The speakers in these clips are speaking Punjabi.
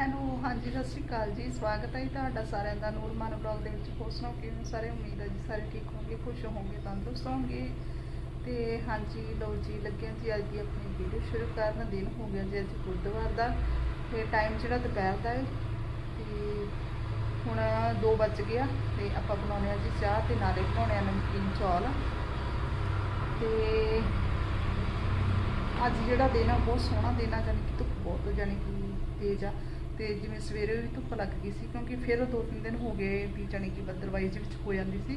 ਹੈਲੋ, ਹਾਂਜੀ, ਸਤਿ ਸ਼੍ਰੀ ਅਕਾਲ ਜੀ। ਸਵਾਗਤ ਹੈ ਜੀ ਤੁਹਾਡਾ ਸਾਰਿਆਂ ਦਾ ਨੂਰਮਾਨ ਬਲੌਗ ਦੇ ਵਿੱਚ। ਹੋਰ ਸੁਣਾਓ ਕਿਵੇਂ ਸਾਰੇ? ਉਮੀਦ ਹੈ ਜੀ ਸਾਰੇ ਠੀਕ ਹੋਣਗੇ, ਖੁਸ਼ ਹੋਣਗੇ, ਤੰਦਰੁਸਤ ਹੋਣਗੇ। ਤੇ ਹਾਂਜੀ, ਲਓ ਜੀ ਲੱਗਿਆ ਜੀ ਅੱਜ ਦੀ ਆਪਣੀ ਵੀਡੀਓ ਸ਼ੁਰੂ ਕਰਨ ਦਿਨ ਹੋ ਗਿਆ ਜੀ ਅੱਜ ਬੁੱਧਵਾਰ ਦਾ। ਤੇ ਟਾਈਮ ਜਿਹੜਾ ਦੁਪਹਿਰ ਦਾ ਹੈ। ਤੇ ਹੁਣ 2 ਵੱਜ ਗਿਆ ਤੇ ਆਪਾਂ ਬਣਾਉਣੇ ਆ ਜੀ ਚਾਹ ਤੇ ਨਾਲੇ ਬਣਾਉਣੇ ਆ ਨਮਕੀਨ ਚੌਲ। ਤੇ ਅੱਜ ਜਿਹੜਾ ਦਿਨ ਆ, ਬਹੁਤ ਸੋਹਣਾ ਦਿਨ ਆ ਜਾਨੀ ਕਿ ਧੁੱਪ ਬਹੁਤ ਜਾਨੀ ਕਿ ਤੇਜ਼ ਆ। ਤੇ ਜਿਵੇਂ ਸਵੇਰੇ ਵੀ ਧੁੱਪ ਲੱਗ ਗਈ ਸੀ, ਕਿਉਂਕਿ ਫਿਰ ਦੋ ਤਿੰਨ ਦਿਨ ਹੋ ਗਏ ਵੀ ਜਾਨੀ ਕਿ ਬੱਦਲਵਾਈ ਜਿਹੇ ਵਿੱਚ ਹੋ ਜਾਂਦੀ ਸੀ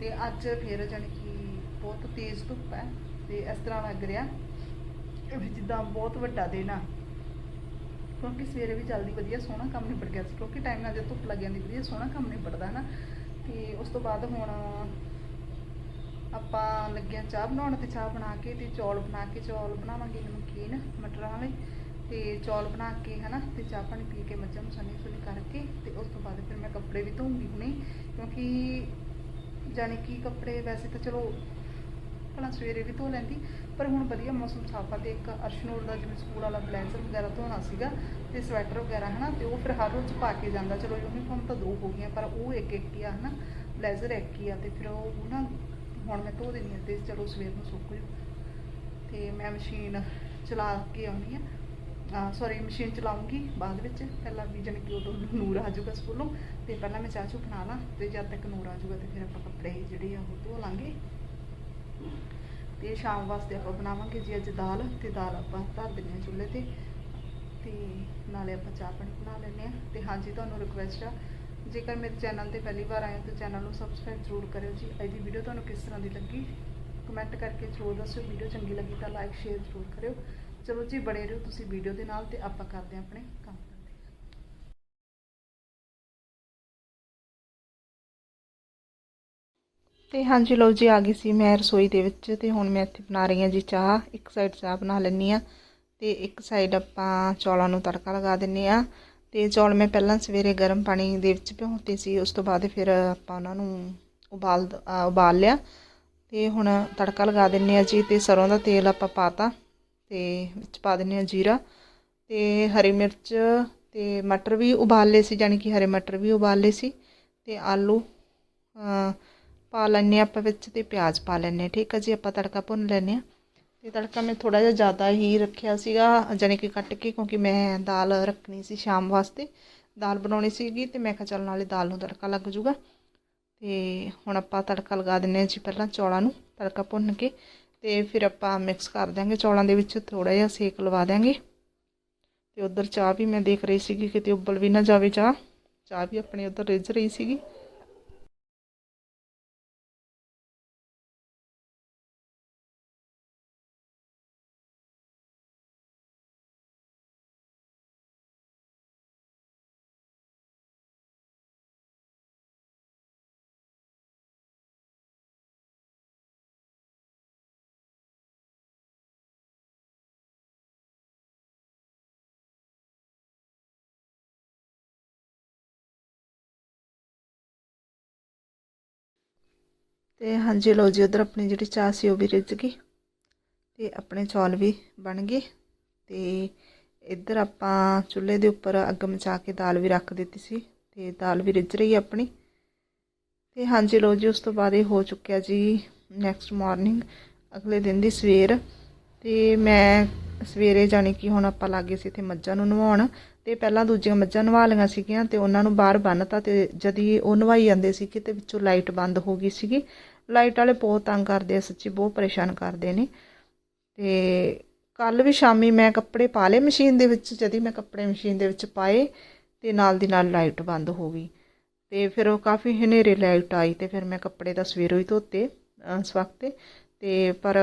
ਤੇ ਅੱਜ ਫਿਰ ਜਾਨੀ ਕਿ ਬਹੁਤ ਤੇਜ਼ ਧੁੱਪ ਹੈ ਤੇ ਇਸ ਤਰ੍ਹਾਂ ਲੱਗ ਰਿਹਾ ਵੀ ਜਿੱਦਾਂ ਬਹੁਤ ਵੱਡਾ ਦਿਨ ਆ। ਕਿਉਂਕਿ ਸਵੇਰੇ ਵੀ ਜਲਦੀ ਵਧੀਆ, ਸੋਹਣਾ ਕੰਮ ਨਿਬੜ ਗਿਆ ਸੀ, ਕਿਉਂਕਿ ਟਾਈਮ ਨਾਲ ਜਦ ਧੁੱਪ ਲੱਗ ਜਾਂਦੀ ਵਧੀਆ, ਸੋਹਣਾ ਕੰਮ ਨਿਬੜਦਾ ਨਾ। ਤੇ ਉਸ ਤੋਂ ਬਾਅਦ ਹੁਣ ਆਪਾਂ ਲੱਗੇ ਹਾਂ ਚਾਹ ਬਣਾਉਣ ਤੇ ਚਾਹ ਬਣਾ ਕੇ ਤੇ ਚੌਲ ਬਣਾ ਕੇ, ਚੌਲ ਬਣਾਵਾਂਗੇ ਨਮਕੀਨ ਮਟਰਾਂ ਵਾਲੇ। ਤੇ ਚੌਲ ਬਣਾ ਕੇ, ਹਨਾ, ਤੇ ਚਾਹ ਪਾਣੀ ਪੀ ਕੇ ਮੱਝਾਂ ਨੂੰ ਸੰਨੀ ਸੁਨੀ ਕਰਕੇ ਤੇ ਉਸ ਤੋਂ ਬਾਅਦ ਫਿਰ ਮੈਂ ਕੱਪੜੇ ਵੀ ਧੋਉਂਗੀ ਹੁਣੇ, ਕਿਉਂਕਿ ਜਾਣੀ ਕਿ ਕੱਪੜੇ ਵੈਸੇ ਤਾਂ ਚਲੋ ਭਲਾ ਸਵੇਰੇ ਵੀ ਧੋ ਲੈਂਦੀ, ਪਰ ਹੁਣ ਵਧੀਆ ਮੌਸਮ ਸਾਫ਼ ਆ ਤੇ ਇੱਕ ਅਰਸ਼ਨੂਰ ਦਾ ਜਿਵੇਂ ਸਕੂਲ ਵਾਲਾ ਬਲੇਜ਼ਰ ਵਗੈਰਾ ਧੋਣਾ ਸੀਗਾ ਤੇ ਸਵੈਟਰ ਵਗੈਰਾ, ਹਨਾ, ਤੇ ਉਹ ਫਿਰ ਹਰ ਰੋਜ਼ ਪਾ ਕੇ ਜਾਂਦਾ, ਚਲੋ ਯੂਨੀਫਾਰਮ ਤਾਂ ਦੋ ਹੋ ਗਈਆਂ, ਪਰ ਉਹ ਇੱਕ ਇੱਕ ਹੀ ਆ, ਹਨਾ, ਬਲੇਜ਼ਰ ਇੱਕ ਹੀ ਆ ਤੇ ਫਿਰ ਉਹ ਨਾ ਹੁਣ ਮੈਂ ਧੋ ਦੇਣੀ ਆ ਤੇ ਚਲੋ ਸਵੇਰ ਨੂੰ ਸੁੱਕ ਜੂ ਤੇ ਮੈਂ ਮਸ਼ੀਨ ਚਲਾ ਕੇ ਆਉਣੀ ਆ ਸੌਰੀ ਮਸ਼ੀਨ ਚਲਾਉਂਗੀ ਬਾਅਦ ਵਿੱਚ। ਪਹਿਲਾਂ ਵੀ ਜਾਣੀ ਕਿ ਉਦੋਂ ਨੂਰ ਆ ਜਾਊਗਾ ਸਕੂਲੋਂ। ਤੇ ਪਹਿਲਾਂ ਮੈਂ ਚਾਹ ਚੂ ਬਣਾ ਲਾਂ ਤੇ ਜਦ ਤੱਕ ਨੂਰ ਆ ਜਾਊਗਾ ਤੇ ਫਿਰ ਆਪਾਂ ਕੱਪੜੇ ਜਿਹੜੇ ਆ ਉਹ ਧੋ ਲਾਂਗੇ। ਤੇ ਸ਼ਾਮ ਵਾਸਤੇ ਆਪਾਂ ਬਣਾਵਾਂਗੇ ਜੀ ਅੱਜ ਦਾਲ ਤੇ ਦਾਲ ਆਪਾਂ ਧਰ ਦਿੰਦੇ ਹਾਂ ਚੁੱਲ੍ਹੇ ਤੇ। ਤੇ ਨਾਲੇ ਆਪਾਂ ਚਾਹ ਪਾਣੀ ਬਣਾ ਲੈਂਦੇ ਆ ਤੇ ਹਾਂਜੀ, ਤੁਹਾਨੂੰ ਰਿਕੁਐਸਟ ਆ, ਜੇਕਰ ਮੇਰੇ ਚੈਨਲ ਤੇ ਪਹਿਲੀ ਵਾਰ ਆਏ ਹੋ ਤਾਂ ਚੈਨਲ ਨੂੰ ਸਬਸਕ੍ਰਾਈਬ ਜ਼ਰੂਰ ਕਰਿਓ ਜੀ। ਅੱਜ ਦੀ ਵੀਡੀਓ ਤੁਹਾਨੂੰ ਕਿਸ ਤਰ੍ਹਾਂ ਦੀ ਲੱਗੀ? ਕਮੈਂਟ ਕਰਕੇ ਜ਼ਰੂਰ ਦੱਸਿਓ ਵੀਡੀਓ ਚੰਗੀ ਲੱਗੀ ਤਾਂ ਲਾਈਕ ਸ਼ੇਅਰ ਜ਼ਰੂਰ ਕਰਿਓ। ਚਲੋ ਜੀ, ਬਣੇ ਰਹੋ ਤੁਸੀਂ ਵੀਡੀਓ ਦੇ ਨਾਲ ਤੇ ਆਪਾਂ ਕਰਦੇ ਹਾਂ ਆਪਣੇ ਕੰਮ। ਕਰਦੇ ਤੇ ਹਾਂਜੀ, ਲਓ ਜੀ, ਆ ਗਈ ਸੀ ਮੈਂ ਰਸੋਈ ਦੇ ਵਿੱਚ ਤੇ ਹੁਣ ਮੈਂ ਇੱਥੇ ਬਣਾ ਰਹੀ ਹਾਂ ਜੀ ਚਾਹ। ਇੱਕ ਸਾਈਡ ਚਾਹ ਬਣਾ ਲੈਣੀ ਆ ਤੇ ਇੱਕ ਸਾਈਡ ਆਪਾਂ ਚੌਲਾਂ ਨੂੰ ਤੜਕਾ ਲਗਾ ਦਿੰਨੇ ਆ ਤੇ ਚੌਲ ਮੈਂ ਪਹਿਲਾਂ ਸਵੇਰੇ ਗਰਮ ਪਾਣੀ ਦੇ ਵਿੱਚ ਭਿਉਂਤੇ ਸੀ, ਉਸ ਤੋਂ ਬਾਅਦ ਫਿਰ ਆਪਾਂ ਉਹਨਾਂ ਨੂੰ ਉਬਾਲ ਉਬਾਲ ਲਿਆ। ਤੇ ਹੁਣ ਤੜਕਾ ਲਗਾ ਦਿੰਨੇ ਆ ਜੀ ਤੇ ਸਰੋਂ ਦਾ ਤੇਲ ਆਪਾਂ ਪਾਤਾ ਤੇ ਵਿੱਚ ਪਾ ਦਿੰਨੇ ਆ ਜੀਰਾ ਤੇ ਹਰੀ ਮਿਰਚ ਤੇ ਮਟਰ ਵੀ ਉਬਾਲ ਲਏ ਸੀ ਯਾਨੀ ਕਿ ਹਰੇ ਮਟਰ ਵੀ ਉਬਾਲ ਲਏ ਸੀ ਤੇ ਆਲੂ ਪਾ ਲੈਣੇ ਆਪਾਂ ਵਿੱਚ ਤੇ ਪਿਆਜ਼ ਪਾ ਲੈਣੇ ਠੀਕ ਆ ਜੀ? ਆਪਾਂ ਤੜਕਾ ਭੁੰਨ ਲੈਣੇ ਆ ਤੇ ਤੜਕਾ ਮੈਂ ਥੋੜਾ ਜਿਹਾ ਜ਼ਿਆਦਾ ਹੀ ਰੱਖਿਆ ਸੀਗਾ ਜਾਨੀ ਕਿ ਕੱਟ ਕੇ ਕਿਉਂਕਿ ਮੈਂ ਦਾਲ ਰੱਖਣੀ ਸੀ ਸ਼ਾਮ ਵਾਸਤੇ, ਦਾਲ ਬਣਾਉਣੀ ਸੀਗੀ ਤੇ ਮੈਂ ਕਿਹਾ ਚੱਲ ਨਾਲੇ ਦਾਲ ਨੂੰ ਤੜਕਾ ਲੱਗ ਜੂਗਾ ਤੇ ਹੁਣ ਆਪਾਂ ਤੜਕਾ ਲਗਾ ਦਿੰਨੇ ਆ ਜੀ ਪਹਿਲਾਂ ਚੌਲਾਂ ਨੂੰ, ਤੜਕਾ ਭੁੰਨ ਕੇ ਤੇ ਫਿਰ ਆਪਾਂ ਮਿਕਸ ਕਰ ਦਾਂਗੇ ਚੌਲਾਂ ਦੇ ਵਿੱਚ ਥੋੜਾ ਜਿਹਾ ਸੇਕ ਲਵਾ ਦਾਂਗੇ ਤੇ ਉਧਰ ਚਾਹ ਵੀ ਮੈਂ ਦੇਖ ਰਹੀ ਸੀਗੀ, ਕਿਤੇ ਉੱਬਲ ਵੀ ਨਾ ਜਾਵੇ ਚਾਹ। ਚਾਹ ਵੀ ਆਪਣੀ ਉਧਰ ਰਿੱਝ ਰਹੀ ਸੀਗੀ। ਤੇ ਹਾਂਜੀ ਲਓ ਜੀ, ਉਧਰ ਆਪਣੀ ਜਿਹੜੀ ਚਾਹ ਸੀ ਉਹ ਵੀ ਰਿੱਝ ਗਈ ਤੇ ਆਪਣੇ ਚੌਲ ਵੀ ਬਣ ਗਏ ਤੇ ਇੱਧਰ ਆਪਾਂ ਚੁੱਲ੍ਹੇ ਦੇ ਉੱਪਰ ਅੱਗ ਮਚਾ ਕੇ ਦਾਲ ਵੀ ਰੱਖ ਦਿੱਤੀ ਸੀ ਤੇ ਦਾਲ ਵੀ ਰਿੱਝ ਰਹੀ ਆਪਣੀ। ਤੇ ਹਾਂਜੀ ਲਓ ਜੀ, ਉਸ ਤੋਂ ਬਾਅਦ ਇਹ ਹੋ ਚੁੱਕਿਆ ਜੀ ਨੈਕਸਟ ਮਾਰਨਿੰਗ ਅਗਲੇ ਦਿਨ ਦੀ ਸਵੇਰ ਤੇ ਮੈਂ ਸਵੇਰੇ ਜਾਣੀ ਕਿ ਹੁਣ ਆਪਾਂ ਲੱਗੇ ਸੀ ਇੱਥੇ ਮੱਝਾਂ ਨੂੰ ਨਵਾਉਣ ਤੇ ਪਹਿਲਾਂ ਦੂਜੀਆਂ ਮੱਝਾਂ ਨਵਾ ਲਈਆਂ ਸੀਗੀਆਂ ਤੇ ਉਹਨਾਂ ਨੂੰ ਬਾਹਰ ਬੰਨਤਾ ਤੇ ਜਦੀ ਉਹ ਨਵਾਈ ਜਾਂਦੇ ਸੀ ਕਿ ਵਿੱਚੋਂ ਲਾਈਟ ਬੰਦ ਹੋ ਗਈ ਸੀਗੀ। ਲਾਈਟ ਵਾਲੇ ਬਹੁਤ ਤੰਗ ਕਰਦੇ ਆ ਸੱਚੀ, ਬਹੁਤ ਪਰੇਸ਼ਾਨ ਕਰਦੇ ਨੇ। ਤੇ ਕੱਲ ਵੀ ਸ਼ਾਮੀ ਮੈਂ ਕੱਪੜੇ ਪਾ ਲਏ ਮਸ਼ੀਨ ਦੇ ਵਿੱਚ, ਜਦੀ ਮੈਂ ਕੱਪੜੇ ਮਸ਼ੀਨ ਦੇ ਵਿੱਚ ਪਾਏ ਤੇ ਨਾਲ ਦੀ ਨਾਲ ਲਾਈਟ ਬੰਦ ਹੋ ਗਈ। ਤੇ ਫਿਰ ਉਹ ਕਾਫੀ ਹਨੇਰੇ ਲਾਈਟ ਆਈ ਤੇ ਫਿਰ ਮੈਂ ਕੱਪੜੇ ਤਾਂ ਸਵੇਰੋਂ ਹੀ ਧੋਤੇ ਇਸ ਵਕਤ ਤੇ ਪਰ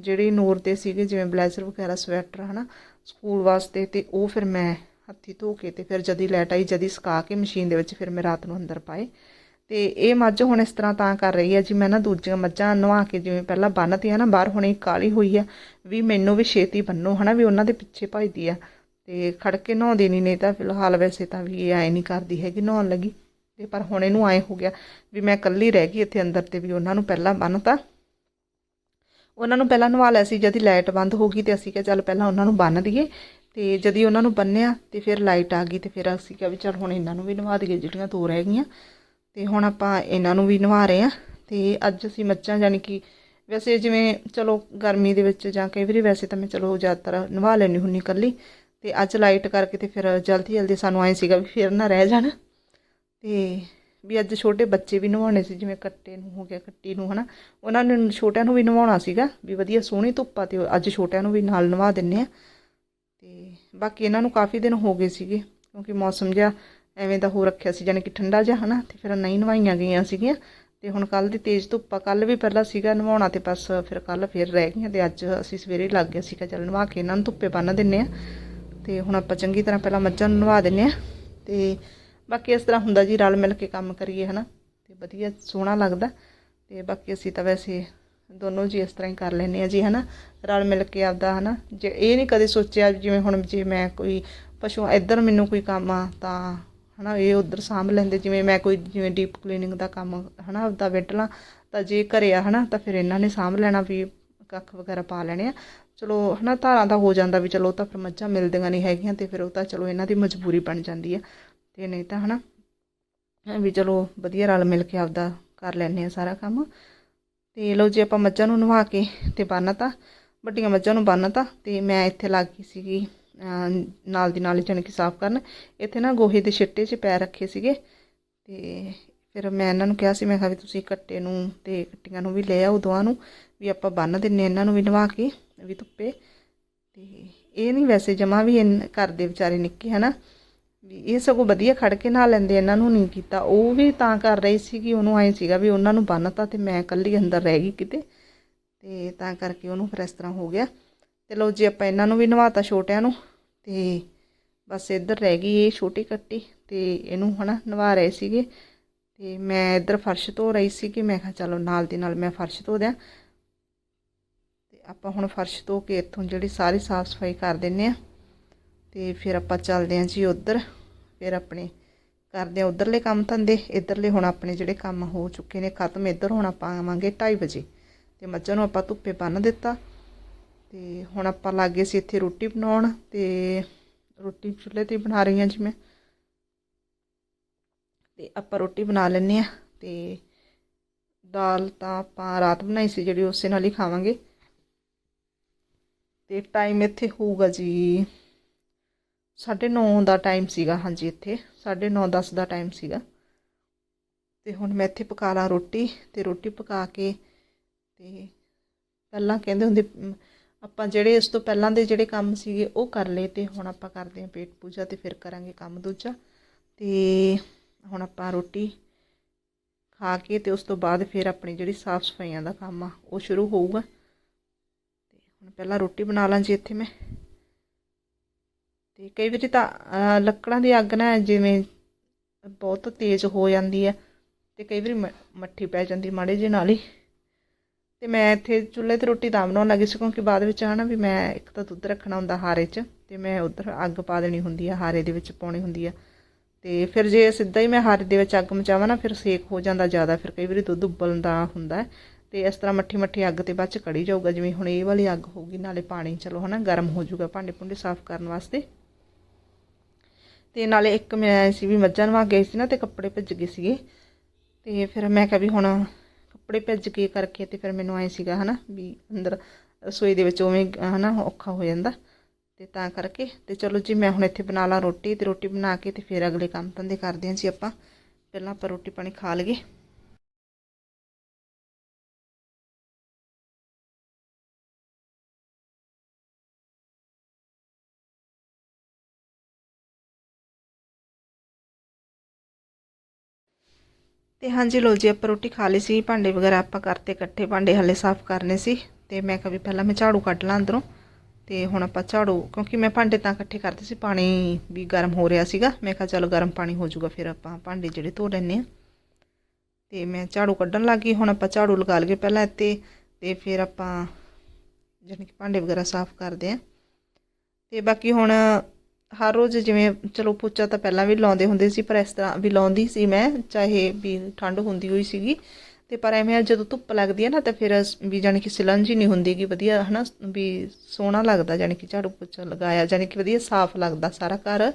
ਜਿਹੜੀ ਨੂਰ ਦੇ ਸੀਗੇ, ਜਿਵੇਂ ਬਲੇਜ਼ਰ ਵਗੈਰਾ, ਸਵੈਟਰ, ਹਨਾ, ਸਕੂਲ ਵਾਸਤੇ ਤੇ ਉਹ ਫਿਰ ਮੈਂ ਹੱਥੀ ਧੋ ਕੇ ਤੇ ਫਿਰ ਜਦੀ ਲਾਈਟ ਆਈ, ਜਦੀ ਸੁਕਾ ਕੇ ਮਸ਼ੀਨ ਦੇ ਵਿੱਚ ਫਿਰ ਮੈਂ ਰਾਤ ਨੂੰ ਅੰਦਰ ਪਾਏ। ਤੇ ਇਹ ਮੱਝ ਹੁਣ ਇਸ ਤਰ੍ਹਾਂ ਤਾਂ ਕਰ ਰਹੀ ਹੈ, ਜੀ ਮੈਂ ਨਾ ਦੂਜੀਆਂ ਮੱਝਾਂ ਨਵਾ ਕੇ ਜਿਵੇਂ ਪਹਿਲਾਂ ਬੰਨਤੀਆਂ ਨਾ, ਬਾਹਰ ਹੁਣੇ ਕਾਲੀ ਹੋਈ ਆ, ਵੀ ਮੈਨੂੰ ਵੀ ਛੇਤੀ ਬੰਨੋ, ਹਨਾ, ਵੀ ਉਹਨਾਂ ਦੇ ਪਿੱਛੇ ਭਜਦੀ ਆ। ਤੇ ਖੜ ਕੇ ਨਹਾਉਂਦੀ ਨਹੀਂ ਨਹੀਂ ਤਾਂ ਫਿਲਹਾਲ ਵੈਸੇ ਤਾਂ ਵੀ ਇਹ ਐ ਨਹੀਂ ਕਰਦੀ ਹੈਗੀ, ਨਹਾਉਣ ਲੱਗੀ। ਤੇ ਪਰ ਹੁਣ ਇਹਨੂੰ ਐ ਹੋ ਗਿਆ ਵੀ ਮੈਂ ਇਕੱਲੀ ਰਹਿ ਗਈ ਇੱਥੇ ਅੰਦਰ ਤੇ ਵੀ ਉਹਨਾਂ ਨੂੰ ਪਹਿਲਾਂ ਬੰਨਤਾ। ਉਹਨਾਂ ਨੂੰ ਪਹਿਲਾਂ ਨਵਾ ਲਿਆ ਸੀ, ਜਦ ਲਾਈਟ ਬੰਦ ਹੋ ਗਈ ਤੇ ਅਸੀਂ ਕਿਹਾ ਚੱਲ ਪਹਿਲਾਂ ਉਹਨਾਂ ਨੂੰ ਬੰਨ ਦਈਏ। ਤੇ ਜਦੀ ਉਹਨਾਂ ਨੂੰ ਬੰਨਿਆ ਤੇ ਫਿਰ ਲਾਈਟ ਆ ਗਈ ਤੇ ਫਿਰ ਅਸੀਂ ਕਿਹਾ ਵੀ ਚਲ ਹੁਣ ਇਹਨਾਂ ਨੂੰ ਵੀ ਨਵਾ ਦਈਏ ਜਿਹੜੀਆਂ ਦੋ ਰਹਿ ਗਈਆਂ। ਤੇ ਹੁਣ ਆਪਾਂ ਇਹਨਾਂ ਨੂੰ ਵੀ ਨਵਾ ਰਹੇ ਆ ਤੇ ਅੱਜ ਅਸੀਂ ਮੱਝਾਂ ਯਾਨੀ ਕਿ ਵੈਸੇ ਜਿਵੇਂ ਚਲੋ ਗਰਮੀ ਦੇ ਵਿੱਚ ਜਾਂ ਕਈ ਵਾਰੀ ਵੈਸੇ ਤਾਂ ਮੈਂ ਚਲੋ ਜ਼ਿਆਦਾਤਰ ਨਵਾ ਲੈਣੀ ਹੁੰਨੀ ਕੱਲੀ ਤੇ ਅੱਜ ਲਾਈਟ ਕਰਕੇ ਤੇ ਫਿਰ ਜਲਦੀ ਜਲਦੀ ਸਾਨੂੰ ਐਂ ਸੀਗਾ ਵੀ ਫਿਰ ਨਾ ਰਹਿ ਜਾਣ। ਤੇ ਵੀ ਅੱਜ ਛੋਟੇ ਬੱਚੇ ਵੀ ਨਵਾਉਣੇ ਸੀ, ਜਿਵੇਂ ਕੱਟੇ ਨੂੰ ਹੋ ਗਿਆ, ਕੱਟੀ ਨੂੰ ਹਨਾ। ਉਹਨਾਂ ਨੂੰ ਛੋਟਿਆਂ ਨੂੰ ਵੀ ਨਵਾਉਣਾ ਸੀਗਾ ਵੀ ਵਧੀਆ ਸੋਹਣੀ ਧੁੱਪਾ ਤੇ ਅੱਜ ਛੋਟਿਆਂ ਨੂੰ ਵੀ ਨਾਲ ਨਵਾ ਦਿੰਨੇ ਆ ਤੇ ਬਾਕੀ ਇਹਨਾਂ ਨੂੰ ਕਾਫੀ ਦਿਨ ਹੋ ਗਏ ਸੀਗੇ, ਕਿਉਂਕਿ ਮੌਸਮ ਜਿਹਾ ਐਵੇਂ ਦਾ ਹੋ ਰੱਖਿਆ ਸੀ, ਜਾਣੀ ਕਿ ਠੰਡਾ ਜਿਹਾ, ਹਨਾ? ਤੇ ਫਿਰ ਨਹੀਂ ਨਵਾਈਆਂ ਗਈਆਂ ਸੀਗੀਆਂ, ਤੇ ਹੁਣ ਕੱਲ ਦੀ ਤੇਜ਼ ਧੁੱਪਾ ਕੱਲ ਵੀ ਪਹਿਲਾਂ ਸੀਗਾ, ਨਵਾਉਣਾ ਤੇ ਬਸ ਫਿਰ ਕੱਲ ਫਿਰ ਰਹਿ ਗਈਆਂ, ਤੇ ਅੱਜ ਅਸੀਂ ਸਵੇਰੇ ਲੱਗ ਗਿਆ ਸੀਗਾ, ਚੱਲ ਨਵਾ ਕੇ ਇਹਨਾਂ ਨੂੰ ਧੁੱਪੇ ਬੰਨ ਦਿੰਨੇ ਆ ਤੇ ਹੁਣ ਆਪਾਂ ਚੰਗੀ ਤਰ੍ਹਾਂ ਪਹਿਲਾਂ ਮੱਝਾਂ ਨੂੰ ਨਵਾ ਦਿੰਨੇ ਆ ਤੇ ਬਾਕੀ ਇਸ ਤਰ੍ਹਾਂ ਹੁੰਦਾ ਜੀ, ਰਲ ਮਿਲ ਕੇ ਕੰਮ ਕਰੀਏ, ਹਨਾ? ਤੇ ਵਧੀਆ ਸੋਹਣਾ ਲੱਗਦਾ, ਤੇ ਬਾਕੀ ਅਸੀਂ ਤਾਂ ਵੈਸੇ ਦੋਨੋਂ ਜੀ ਇਸ ਤਰ੍ਹਾਂ ਹੀ ਕਰ ਲੈਂਦੇ ਆ ਜੀ, ਹਨਾ? ਰਲ ਮਿਲ ਕੇ ਆਪਦਾ, ਹਨਾ? ਜੇ ਇਹ ਨਹੀਂ ਕਦੇ ਸੋਚਿਆ ਵੀ ਜਿਵੇਂ ਹੁਣ ਜੇ ਮੈਂ ਕੋਈ ਪਸ਼ੂ, ਇੱਧਰ ਮੈਨੂੰ ਕੋਈ ਕੰਮ ਆ ਤਾਂ, ਹਨਾ, ਇਹ ਉਧਰ ਸਾਂਭ ਲੈਂਦੇ। ਜਿਵੇਂ ਮੈਂ ਕੋਈ, ਜਿਵੇਂ ਡੀਪ ਕਲੀਨਿੰਗ ਦਾ ਕੰਮ, ਹਨਾ, ਆਪਦਾ ਵਿੱਢ ਤਾਂ ਜੇ ਘਰੇ ਆ, ਹਨਾ, ਤਾਂ ਫਿਰ ਇਹਨਾਂ ਨੇ ਸਾਂਭ ਲੈਣਾ ਵੀ ਕੱਖ ਵਗੈਰਾ ਪਾ ਲੈਣੇ ਆ। ਚਲੋ, ਹਨਾ, ਧਾਰਾਂ ਦਾ ਹੋ ਜਾਂਦਾ ਵੀ ਚਲੋ, ਉਹ ਤਾਂ ਫਿਰ ਮੱਝਾਂ ਮਿਲਦੀਆਂ ਨਹੀਂ ਹੈਗੀਆਂ ਤੇ ਫਿਰ ਉਹ ਤਾਂ ਚਲੋ ਇਹਨਾਂ ਦੀ ਮਜਬੂਰੀ ਬਣ ਜਾਂਦੀ ਆ। ਤੇ ਨਹੀਂ ਤਾਂ, ਹਨਾ ਵੀ ਚਲੋ, ਵਧੀਆ ਰਲ ਮਿਲ ਕੇ ਆਪਦਾ ਕਰ ਲੈਂਦੇ ਆ ਸਾਰਾ ਕੰਮ। ਤੇ ਲਓ ਜੀ ਆਪਾਂ ਮੱਝਾਂ ਨੂੰ ਨਵਾ ਕੇ ਤੇ ਬੰਨਤਾ ਵੱਡੀਆਂ ਮੱਝਾਂ ਨੂੰ ਬੰਨਤਾ ਤੇ ਮੈਂ ਇੱਥੇ ਲੱਗ ਗਈ ਸੀਗੀ ਨਾਲ ਦੀ ਨਾਲ ਹੀ ਜਾਣੀ ਕਿ ਸਾਫ਼ ਕਰਨ। ਇੱਥੇ ਨਾ ਗੋਹੇ ਦੇ ਛਿੱਟੇ 'ਚ ਪੈਰ ਰੱਖੇ ਸੀਗੇ ਤੇ ਫਿਰ ਮੈਂ ਇਹਨਾਂ ਨੂੰ ਕਿਹਾ ਸੀ, ਮੈਂ ਕਿਹਾ ਵੀ ਤੁਸੀਂ ਕੱਟੇ ਨੂੰ ਤੇ ਕੱਟੀਆਂ ਨੂੰ ਵੀ ਲੈ ਆਓ ਦੋਵਾਂ ਨੂੰ, ਵੀ ਆਪਾਂ ਬੰਨ ਦਿੰਨੇ ਇਹਨਾਂ ਨੂੰ ਵੀ ਨਵਾ ਕੇ, ਵੀ ਧੁੱਪੇ। ਤੇ ਇਹ ਨਹੀਂ ਵੈਸੇ ਜਮਾ ਵੀ ਇੰਨ- ਕਰਦੇ ਵਿਚਾਰੇ ਨਿੱਕੇ ਹਨਾ ਵੀ ਇਹ ਸਗੋਂ ਵਧੀਆ ਖੜ ਕੇ ਨਹਾ ਲੈਂਦੇ, ਇਹਨਾਂ ਨੂੰ ਨਹੀਂ ਕੀਤਾ। ਉਹ ਵੀ ਤਾਂ ਕਰ ਰਹੀ ਸੀ ਕਿ ਉਹਨੂੰ ਐ ਸੀਗਾ ਵੀ ਉਹਨਾਂ ਨੂੰ ਬੰਨਤਾ ਤੇ ਮੈਂ ਇਕੱਲੀ ਅੰਦਰ ਰਹਿ ਗਈ ਕਿਤੇ। ਤੇ ਤਾਂ ਕਰਕੇ ਉਹਨੂੰ ਫਿਰ ਇਸ ਤਰ੍ਹਾਂ ਹੋ ਗਿਆ। ਤੇ ਲਓ ਜੀ, ਆਪਾਂ ਇਹਨਾਂ ਨੂੰ ਵੀ ਨਵਾਤਾ ਛੋਟਿਆਂ ਨੂੰ। ਤੇ ਬਸ ਇੱਧਰ ਰਹਿ ਗਈ ਇਹ ਛੋਟੀ ਕੱਟੀ ਤੇ ਇਹਨੂੰ ਹਨਾ ਨਵਾ ਰਹੇ ਸੀਗੇ। ਤੇ ਮੈਂ ਇੱਧਰ ਫਰਸ਼ ਧੋ ਰਹੀ ਸੀ ਕਿ ਮੈਂ ਕਿਹਾ ਚਲੋ ਨਾਲ ਦੀ ਨਾਲ ਮੈਂ ਫਰਸ਼ ਧੋ ਦਿਆਂ। ਤੇ ਆਪਾਂ ਹੁਣ ਫਰਸ਼ ਧੋ ਕੇ ਇੱਥੋਂ ਜਿਹੜੀ ਸਾਰੀ ਸਾਫ਼ ਸਫ਼ਾਈ ਕਰ ਦਿੰਨੇ ਆ ਤੇ ਫਿਰ ਆਪਾਂ ਚੱਲਦੇ ਹਾਂ ਜੀ ਉੱਧਰ, ਫਿਰ ਆਪਣੇ ਕਰਦੇ ਹਾਂ ਉੱਧਰਲੇ ਕੰਮ ਧੰਦੇ। ਇੱਧਰਲੇ ਹੁਣ ਆਪਣੇ ਜਿਹੜੇ ਕੰਮ ਹੋ ਚੁੱਕੇ ਨੇ, ਖਤਮ ਇੱਧਰ ਹੁਣ ਆਪਾਂ ਆਵਾਂਗੇ 2:30 ਵਜੇ। ਤੇ ਮੱਝਾਂ ਨੂੰ ਆਪਾਂ ਧੁੱਪੇ ਬੰਨ ਦਿੱਤਾ। ਤੇ ਹੁਣ ਆਪਾਂ ਲੱਗੇ ਸੀ ਇੱਥੇ ਰੋਟੀ ਬਣਾਉਣ, ਤੇ ਰੋਟੀ ਚੁੱਲ੍ਹੇ ਤੇ ਹੀ ਬਣਾ ਰਹੀ ਹਾਂ ਜੀ ਮੈਂ। ਤੇ ਆਪਾਂ ਰੋਟੀ ਬਣਾ ਲੈਂਦੇ ਆ ਤੇ ਦਾਲ ਤਾਂ ਆਪਾਂ ਰਾਤ ਬਣਾਈ ਸੀ, ਜਿਹੜੀ ਉਸੇ ਨਾਲ ਹੀ ਖਾਵਾਂਗੇ। ਤੇ ਟਾਈਮ ਇੱਥੇ ਹੋਊਗਾ ਜੀ 9:30 ਦਾ ਟਾਈਮ ਸੀਗਾ, ਹਾਂਜੀ ਇੱਥੇ 9:30 10 ਦਾ ਟਾਈਮ ਸੀਗਾ। ਤੇ ਹੁਣ ਮੈਂ ਇੱਥੇ ਪਕਾ ਲਾਂ ਰੋਟੀ, ਤੇ ਰੋਟੀ ਪਕਾ ਕੇ ਤੇ ਪਹਿਲਾਂ ਕਹਿੰਦੇ ਹੁੰਦੇ ਆਪਾਂ ਜਿਹੜੇ ਇਸ ਤੋਂ ਪਹਿਲਾਂ ਦੇ ਜਿਹੜੇ ਕੰਮ ਸੀਗੇ ਉਹ ਕਰ ਲਏ, ਤੇ ਹੁਣ ਆਪਾਂ ਕਰਦੇ ਹਾਂ ਪੇਟ ਪੂਜਾ ਤੇ ਫਿਰ ਕਰਾਂਗੇ ਕੰਮ ਦੂਜਾ। ਤੇ ਹੁਣ ਆਪਾਂ ਰੋਟੀ ਖਾ ਕੇ ਤੇ ਉਸ ਤੋਂ ਬਾਅਦ ਫਿਰ ਆਪਣੀ ਜਿਹੜੀ ਸਾਫ਼ ਸਫਾਈਆਂ ਦਾ ਕੰਮ ਆ, ਉਹ ਸ਼ੁਰੂ ਹੋਊਗਾ। ਤੇ ਹੁਣ ਪਹਿਲਾਂ ਰੋਟੀ ਬਣਾ ਲਾਂ ਜੀ ਇੱਥੇ ਮੈਂ। ਤੇ ਕਈ ਵਾਰੀ ਤਾਂ ਲੱਕੜਾਂ ਦੀ ਅੱਗ ਨਾ ਜਿਵੇਂ ਬਹੁਤ ਤੇਜ਼ ਹੋ ਜਾਂਦੀ ਹੈ ਤੇ ਕਈ ਵਾਰੀ ਮ- ਮੱਠੀ ਪੈ ਜਾਂਦੀ ਮਾੜੇ ਜਿਹੇ ਨਾਲ ਹੀ। ਤੇ ਮੈਂ ਇੱਥੇ ਚੁੱਲ੍ਹੇ ਤੇ ਰੋਟੀ ਤਾਂ ਬਣਾਉਣ ਲੱਗੀ ਸੀ ਕਿਉਂਕਿ ਬਾਅਦ ਵਿੱਚ ਹਨਾ ਵੀ ਮੈਂ ਇੱਕ ਤਾਂ ਦੁੱਧ ਰੱਖਣਾ ਹੁੰਦਾ ਹਾਰੇ 'ਚ ਤੇ ਮੈਂ ਉਧਰ ਅੱਗ ਪਾ ਦੇਣੀ ਹੁੰਦੀ ਆ, ਹਾਰੇ ਦੇ ਵਿੱਚ ਪਾਉਣੀ ਹੁੰਦੀ ਆ। ਤੇ ਫਿਰ ਜੇ ਸਿੱਧਾ ਹੀ ਮੈਂ ਹਾਰੇ ਦੇ ਵਿੱਚ ਅੱਗ ਮਚਾਵਾਂ ਨਾ ਫਿਰ ਸੇਕ ਹੋ ਜਾਂਦਾ ਜ਼ਿਆਦਾ, ਫਿਰ ਕਈ ਵਾਰੀ ਦੁੱਧ ਉਬਲਣ ਦਾ ਹੁੰਦਾ ਹੈ। ਤੇ ਇਸ ਤਰ੍ਹਾਂ ਮੱਠੀ ਮੱਠੀ ਅੱਗ ਤੇ ਬਾਅਦ ਚ ਕੜੀ ਜਾਊਗਾ, ਜਿਵੇਂ ਹੁਣ ਇਹ ਵਾਲੀ ਅੱਗ ਹੋਊਗੀ, ਨਾਲੇ ਪਾਣੀ ਚਲੋ ਹਨਾ, ਗਰਮ ਹੋ ਜਾਊਗਾ ਭਾਂਡੇ ਭੁੰਡੇ ਸਾਫ਼ ਕਰਨ ਵਾਸਤੇ। ਤੇ ਨਾਲੇ ਇੱਕ ਮੈਂ ਸੀ ਵੀ ਮੱਝਾਂ ਨਵਾ ਗਈ ਸੀ ਨਾ ਤੇ ਕੱਪੜੇ ਭਿੱਜ ਗਏ ਸੀਗੇ। ਤੇ ਫਿਰ ਮੈਂ ਕਿਹਾ ਵੀ ਹੁਣ ਕੱਪੜੇ ਭਿੱਜ ਕੇ ਕਰਕੇ ਤੇ ਫਿਰ ਮੈਨੂੰ ਐ ਸੀਗਾ ਹਨਾ ਵੀ ਅੰਦਰ ਰਸੋਈ ਦੇ ਵਿੱਚ ਉਵੇਂ ਹਨਾ ਔਖਾ ਹੋ ਜਾਂਦਾ। ਤੇ ਤਾਂ ਕਰਕੇ ਤੇ ਚਲੋ ਜੀ ਮੈਂ ਹੁਣ ਇੱਥੇ ਬਣਾ ਲਾਂ ਰੋਟੀ ਤੇ ਰੋਟੀ ਬਣਾ ਕੇ ਤੇ ਫਿਰ ਅਗਲੇ ਕੰਮ ਧੰਦੇ ਕਰਦੇ ਹਾਂ ਜੀ ਆਪਾਂ। ਪਹਿਲਾਂ ਆਪਾਂ ਰੋਟੀ ਪਾਣੀ ਖਾ ਲਈਏ। ਤੇ ਹਾਂਜੀ ਲੋ ਜੀ, ਆਪਾਂ ਰੋਟੀ ਖਾ ਲਈ ਸੀ, ਭਾਂਡੇ ਵਗੈਰਾ ਆਪਾਂ ਕਰਤੇ, ਇਕੱਠੇ ਭਾਂਡੇ ਹਲੇ ਸਾਫ਼ ਕਰਨੇ ਸੀ ਤੇ ਮੈਂ ਕਿਹਾ ਵੀ ਪਹਿਲਾਂ ਮੈਂ ਝਾੜੂ ਕੱਢ ਲਾਂ ਅੰਦਰੋਂ ਤੇ ਹੁਣ ਆਪਾਂ ਝਾੜੂ, ਕਿਉਂਕਿ ਮੈਂ ਭਾਂਡੇ ਤਾਂ ਇਕੱਠੇ ਕਰਦੇ ਸੀ, ਪਾਣੀ ਵੀ ਗਰਮ ਹੋ ਰਿਹਾ ਸੀਗਾ, ਮੈਂ ਕਿਹਾ ਚਲੋ ਗਰਮ ਪਾਣੀ ਹੋ ਜਾਊਗਾ, ਫਿਰ ਆਪਾਂ ਭਾਂਡੇ ਜਿਹੜੇ ਧੋ ਲੈਣੇ ਆ ਤੇ ਮੈਂ ਝਾੜੂ ਕੱਢਣ ਲੱਗੀ ਹੁਣ ਆਪਾਂ ਝਾੜੂ ਲਗਾ ਲਈਏ ਪਹਿਲਾਂ ਇੱਥੇ ਤੇ ਫਿਰ ਆਪਾਂ ਜਾਣੀ ਕਿ ਭਾਂਡੇ ਵਗੈਰਾ ਸਾਫ਼ ਕਰਦੇ ਆ ਤੇ ਬਾਕੀ ਹੁਣ ਹਰ ਰੋਜ਼ ਜਿਵੇਂ, ਚਲੋ ਪੋਚਾ ਤਾਂ ਪਹਿਲਾਂ ਵੀ ਲਾਉਂਦੇ ਹੁੰਦੇ ਸੀ, ਪਰ ਇਸ ਤਰ੍ਹਾਂ ਵੀ ਲਾਉਂਦੀ ਸੀ ਮੈਂ, ਚਾਹੇ ਵੀ ਠੰਡ ਹੁੰਦੀ ਹੋਈ ਸੀਗੀ। ਤੇ ਪਰ ਐਵੇਂ ਆ, ਜਦੋਂ ਧੁੱਪ ਲੱਗਦੀ ਹੈ ਨਾ, ਤਾਂ ਫਿਰ ਵੀ ਜਾਣੀ ਕਿ ਸਿਲੰਜ ਹੀ ਨਹੀਂ ਹੁੰਦੀਗੀ ਵਧੀਆ, ਹਨਾ, ਵੀ ਸੋਹਣਾ ਲੱਗਦਾ, ਜਾਣੀ ਕਿ ਝਾੜੂ ਪੋਚਾ ਲਗਾਇਆ, ਜਾਣੀ ਕਿ ਵਧੀਆ ਸਾਫ਼ ਲੱਗਦਾ ਸਾਰਾ ਘਰ।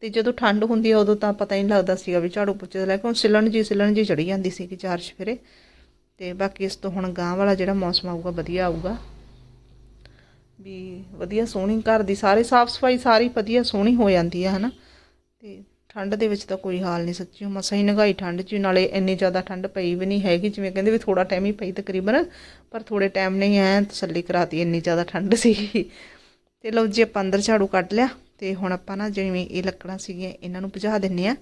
ਤੇ ਜਦੋਂ ਠੰਡ ਹੁੰਦੀ ਆ, ਉਦੋਂ ਤਾਂ ਪਤਾ ਹੀ ਨਹੀਂ ਲੱਗਦਾ ਸੀਗਾ ਵੀ ਝਾੜੂ ਪੋਚੇ ਲੈ ਕੇ ਹੁਣ ਸਿਲਣ ਜੀ ਸਿਲਣ ਜੀ ਚੜੀ ਜਾਂਦੀ ਸੀ ਕਿ ਚਾਰ ਚਫੇਰੇ। ਤੇ ਬਾਕੀ ਇਸ ਤੋਂ ਹੁਣ ਗਾਂ ਵਾਲਾ ਜਿਹੜਾ ਮੌਸਮ ਆਊਗਾ, ਵਧੀਆ ਆਊਗਾ। ਵੀ ਵਧੀਆ ਸੋਹਣੀ, ਘਰ ਦੀ ਸਾਰੇ ਸਾਫ਼ ਸਫ਼ਾਈ ਸਾਰੀ ਵਧੀਆ ਸੋਹਣੀ ਹੋ ਜਾਂਦੀ ਆ, ਹਨਾ? ਤੇ ਠੰਡ ਦੇ ਵਿੱਚ ਤਾਂ ਕੋਈ ਹਾਲ ਨਹੀਂ ਸੱਚੀ ਮਸਾਂ ਹੀ ਨਗਾਈ ਠੰਡ 'ਚ, ਨਾਲੇ ਇੰਨੀ ਜ਼ਿਆਦਾ ਠੰਡ ਪਈ ਵੀ ਨਹੀਂ ਹੈਗੀ, ਜਿਵੇਂ ਕਹਿੰਦੇ ਵੀ ਥੋੜਾ ਟਾਈਮ ਹੀ ਪਈ ਤਕਰੀਬਨ, ਪਰ ਥੋੜੇ ਟਾਈਮ ਨਹੀਂ ਐ ਤਸੱਲੀ ਕਰਾਤੀ ਇੰਨੀ ਜ਼ਿਆਦਾ ਠੰਡ ਸੀ ਤੇ ਲਓ ਜੀ, ਆਪਾਂ ਅੰਦਰ ਝਾੜੂ ਕੱਢ ਲਿਆ, ਤੇ ਹੁਣ ਆਪਾਂ ਨਾ ਜਿਵੇਂ ਇਹ ਲੱਕੜਾਂ ਸੀਗੀਆਂ, ਇਹਨਾਂ ਨੂੰ ਭਜਾ ਦਿੰਨੇ ਆ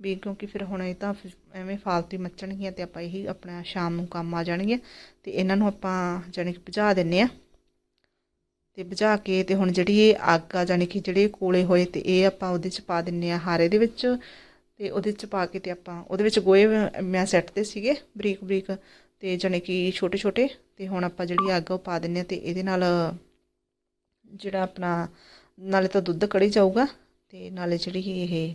ਵੀ ਕਿਉਂਕਿ ਫਿਰ ਹੁਣ ਇਹ ਤਾਂ ਫਿਰ ਐਵੇਂ ਫਾਲਤੂ ਮੱਚਣਗੀਆਂ, ਤੇ ਆਪਾਂ ਇਹੀ ਆਪਣਾ ਸ਼ਾਮ ਨੂੰ ਕੰਮ ਆ ਜਾਣਗੀਆਂ, ਤੇ ਇਹਨਾਂ ਨੂੰ ਆਪਾਂ ਜਾਣੀ ਕਿ ਭਜਾ ਦਿੰਨੇ ਆ ਤੇ ਬੁਝਾ ਕੇ ਤੇ ਹੁਣ ਜਿਹੜੀ ਇਹ ਅੱਗ ਆ, ਜਾਣੀ ਕਿ ਜਿਹੜੇ ਕੋਲੇ ਹੋਏ ਤੇ ਇਹ ਆਪਾਂ ਉਹਦੇ ਚ ਪਾ ਦਿੰਨੇ ਆ ਹਾਰੇ ਦੇ ਵਿੱਚ ਤੇ ਉਹਦੇ ਚ ਪਾ ਕੇ ਤੇ ਆਪਾਂ ਉਹਦੇ ਵਿੱਚ ਗੋਏ ਮੈਂ ਸੈੱਟਦੇ ਸੀਗੇ ਬਰੀਕ ਬਰੀਕ ਤੇ ਜਾਣੀ ਕਿ ਛੋਟੇ ਛੋਟੇ ਤੇ ਹੁਣ ਆਪਾਂ ਜਿਹੜੀ ਅੱਗ ਉਹ ਪਾ ਦਿੰਨੇ ਆ ਤੇ ਇਹਦੇ ਨਾਲ ਜਿਹੜਾ ਆਪਣਾ ਨਾਲੇ ਤਾਂ ਦੁੱਧ ਕੜੀ ਜਾਊਗਾ ਤੇ ਨਾਲੇ ਜਿਹੜੀ ਇਹ